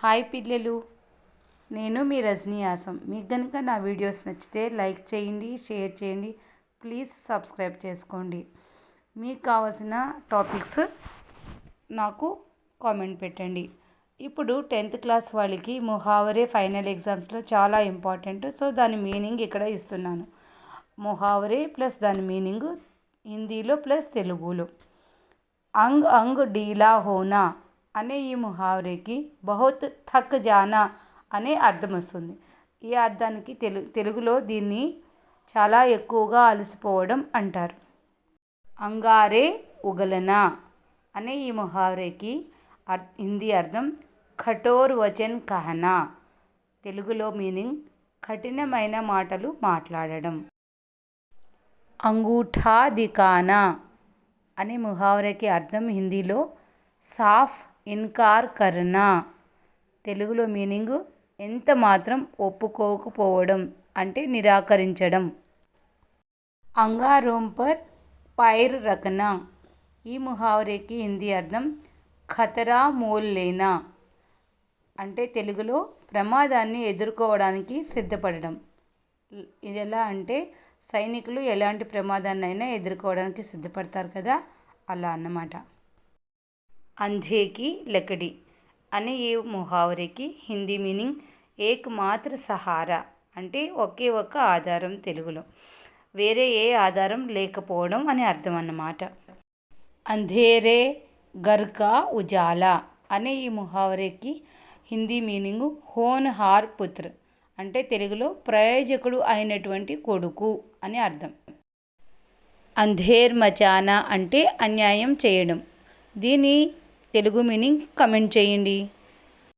Hi పిల్లలు నేను మీ Rajani awesome. మీకు కనుక నా వీడియోస్ నచ్చితే లైక్ చేయండి షేర్ చేయండి ప్లీజ్ సబ్స్క్రైబ్ చేసుకోండి. మీకు కావాల్సిన టాపిక్స్ నాకు కామెంట్ పెట్టండి. ఇప్పుడు టెన్త్ క్లాస్ వాళ్ళకి ముహావరే ఫైనల్ ఎగ్జామ్స్లో చాలా ఇంపార్టెంట్ సో దాని మీనింగ్ ఇక్కడ ఇస్తున్నాను. ముహావరే ప్లస్ దాని మీనింగ్ హిందీలో ప్లస్ తెలుగులో. అంగ్ అంగ్ డీలా హోనా. అనే ఈ ముహావరేకి బహుత్ థక్ జానా అనే అర్థం వస్తుంది. ఈ అర్థానికి తెలు తెలుగులో దీన్ని చాలా ఎక్కువగా అలసిపోవడం అంటారు. అంగారే ఉగలనా అనే ఈ ముహావరేకి అర్ హిందీ అర్థం కఠోర్ వచన్ కహనా. తెలుగులో మీనింగ్ కఠినమైన మాటలు మాట్లాడడం. అంగూఠా దికానా అనే ముహావరికి అర్థం హిందీలో సాఫ్ ఇన్కార్ కర్నా తెలుగులో మీనింగు ఎంత మాత్రం ఒప్పుకోకపోవడం అంటే నిరాకరించడం. అంగారోం పర్ పైర్ రకనా. ఈ ముహావరేకి హిందీ అర్థం ఖతరా మోల్ లేనా అంటే తెలుగులో ప్రమాదాన్ని ఎదుర్కోవడానికి సిద్ధపడడం. ఇది ఎలా అంటే సైనికులు ఎలాంటి ప్రమాదాన్నైనా ఎదుర్కోవడానికి సిద్ధపడతారు కదా? అలా అన్నమాట. అంధేకి లకడి అనే ఈ ముహావరికి హిందీ మీనింగ్ ఏక్ మాత్ర సహారా అంటే ఒకే ఒక్క ఆధారం తెలుగులో. వేరే ఏ ఆధారం లేకపోవడం అని అర్థం అన్నమాట అంధేరే గర్కా ఉజాలా అనే ఈ ముహావరేకి హిందీ మీనింగ్ హోన్ హార్ పుత్ర్ అంటే తెలుగులో ప్రయోజకుడు అయినటువంటి కొడుకు అని అర్థం. అంధేర్ మచానా అంటే అన్యాయం చేయడం. దీని తెలుగు మీనింగ్ కమెంట్ చేయండి.